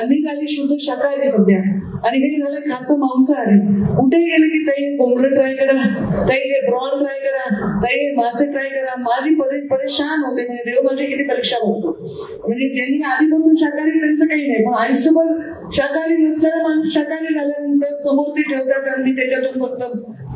आणि मी झाली शुद्ध शाकाहारी सध्या. आणि हे झालं खातं मांसाहारी. कुठे गेलं की ताई कोंबडं ट्राय करा ताई हे ब्रॉन ट्राय करा. ताई मासे ट्राय करा? माझी परे परेशान होते. म्हणजे देव माझी किती परीक्षा होतो. म्हणजे ज्यांनी आधीपासून शाकाहारी त्यांचं काही नाही. पण आयुष्यभर शाकाहारी नसलेला माणूस शाकाहारी झाल्यानंतर समोर ते ठेवतात आणि त्याच्यातून फक्त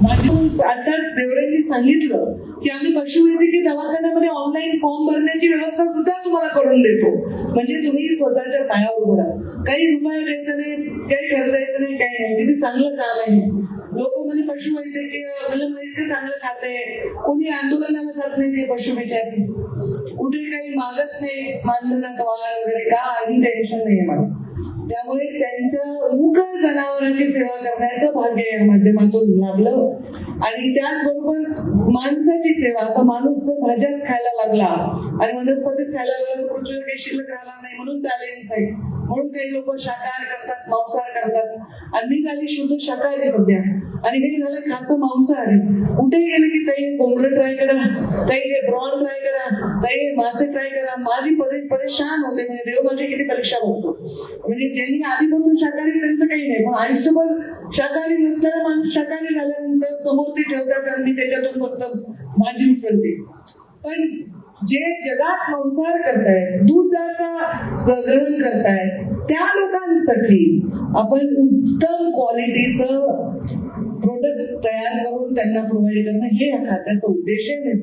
माझी आताच देवऱ्यांनी सांगितलं की आम्ही पशुवैद्यकीय दवाखान्यामध्ये ऑनलाईन फॉर्म भरण्याची व्यवस्था सुद्धा तुम्हाला करून देतो. म्हणजे तुम्ही स्वतःच्या पायावर उभं राहा. काही रुपये द्यायचं नाही काही खर्चायचं नाही काही नाही. किती चांगलं काम आहे. लोक कोणी पशुवैद्यकीय म्हणजे इतकं चांगलं खाते कोणी आंदोलनाला जात नाही ते पशु बिचारी. कुठे काही मागत नाही. मानधना कवाला वगैरे काही टेन्शन नाही मला त्यामुळे त्यांच्या मुख जनावरांची सेवा करण्याचं भाग्य या माध्यमातून लाभलं. आणि त्याचबरोबर माणसाची सेवा. आता माणूस जर भाज्याच खायला लागला आणि वनस्पतीच खायला लागला तर पृथ्वीवर काही शिल्लक राहणार नाही म्हणून बॅलेन्स आहे म्हणून काही लोक शाकाहार करतात मांसाहार करतात. आणि मी झाली शुद्ध शाकाहारी सध्या. आणि हे झालं खातं मांसाहारी. कुठेही गेलं की ताई कोंबडं ट्राय करा ताई हे ब्रॉन ट्राय करा ताई हे मासे ट्राय करा. माझी परे परेशान होते. म्हणजे देव माझी किती परीक्षा बघतो. म्हणजे ज्यांनी आधीपासून शाकाहारी त्यांचं काही नाही. पण आयुष्यभर शाकाहारी नसलेला माणूस शाकाहारी झाल्यानंतर समोर ते ठेवतात आणि मी त्याच्यातून फक्त भाजी उचलते. पण जे जगात मांसाहार करतायत दुधाचा ग्रहण करतायत त्या लोकांसाठी आपण उत्तम क्वालिटीचं प्रोडक्ट तयार करून त्यांना प्रोव्हाइड करणं हे या खात्याचा उद्देश आहे. आणि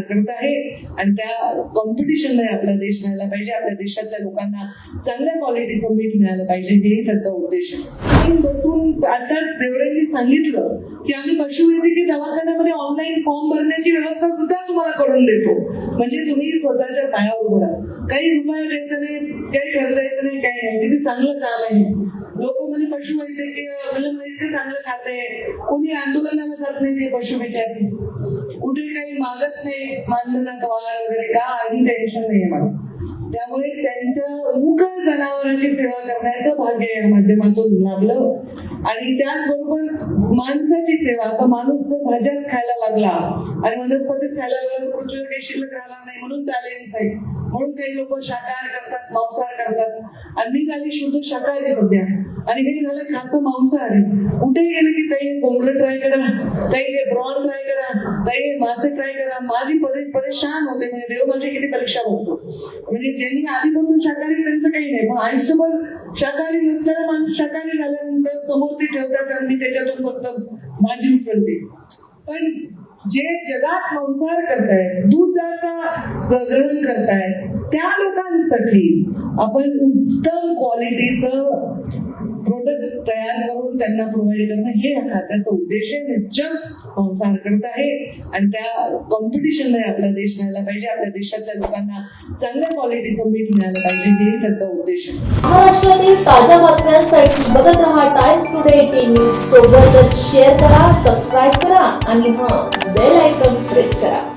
करत आहे. आणि त्या कॉम्पिटिशनमध्ये आपला देश राहायला पाहिजे. आपल्या देशातल्या लोकांना चांगल्या क्वालिटीचं मीठ मिळालं पाहिजे. हेही त्याचा उद्देश आहे. आणि आताच देवरेंनी सांगितलं की आम्ही पशुवैद्यकीय दवाखान्यामध्ये ऑनलाईन फॉर्म भरण्याची व्यवस्था सुद्धा तुम्हाला करून देतो. म्हणजे तुम्ही स्वतःच्या पायावर उभं राहा. काही रुपये द्यायचं नाही काही खर्चायचं नाही काही नाही. किती चांगलं काम आहे. पशुवैद्यकीय म्हणजे चांगलं खात चांगलं खाते कोणी आंदोलनाला जात नाही ते पशु बिचारी. कुठे काही मागत नाही मानधना कवाला वगैरे काही टेन्शन नाहीये मला. त्यामुळे त्यांचं मुख जनावरांची सेवा करण्याचं भाग्य या माध्यमातून लाभलं आणि त्याचबरोबर माणसाची सेवा. आता माणूस जर भाज्याच खायला लागला आणि वनस्पतीच खायला लागला तर पृथ्वीवर काही शिल्लक राहणार नाही म्हणून बॅलेन्स आहे म्हणून काही लोक शाकाहार करतात मांसाहार करतात. आणि मी झाली शुद्ध शाकाहारी सध्या. आणि हे झालं खातं मांसाहारी. कुठे गेलं की ताई कोंबडं ट्राय करा ताई हे ब्रॉन ट्राय करा ताई हे मासे ट्राय करा. माझी परे परेशान होते. म्हणजे देव माझी किती परीक्षा बघतो. म्हणजे ज्यांनी आधीपासून शाकाहारी त्यांचं काही नाही. पण आयुष्यभर शाकाहारी नसलेला माणूस शाकाहारी झाल्यानंतर समोर ते ठेवतात आणि मी त्याच्यातून फक्त भाजी उचलते. पण जे जगात संसार करतायत दुधाचा ग्रहण करतायत त्या लोकांसाठी आपण उत्तम क्वालिटीचं प्रोडक्ट त्यांना प्रोव्हाइड करणं हे या खात्याचा उद्देश आहे. आणि जग करत आहे. आणि त्या कॉम्पिटिशनमध्ये आपला देश राहायला पाहिजे. आपल्या देशातल्या लोकांना चांगल्या क्वालिटीचं मीठ मिळालं पाहिजे. हे त्याचा उद्देश आहे. महाराष्ट्रातील ताज्या बातम्यांसाठी बघत रहा टाइम्स टुडे टीव्ही सोबतच शेअर करा सबस्क्राईब करा आणि हां बेल आयकॉन प्रेस करा.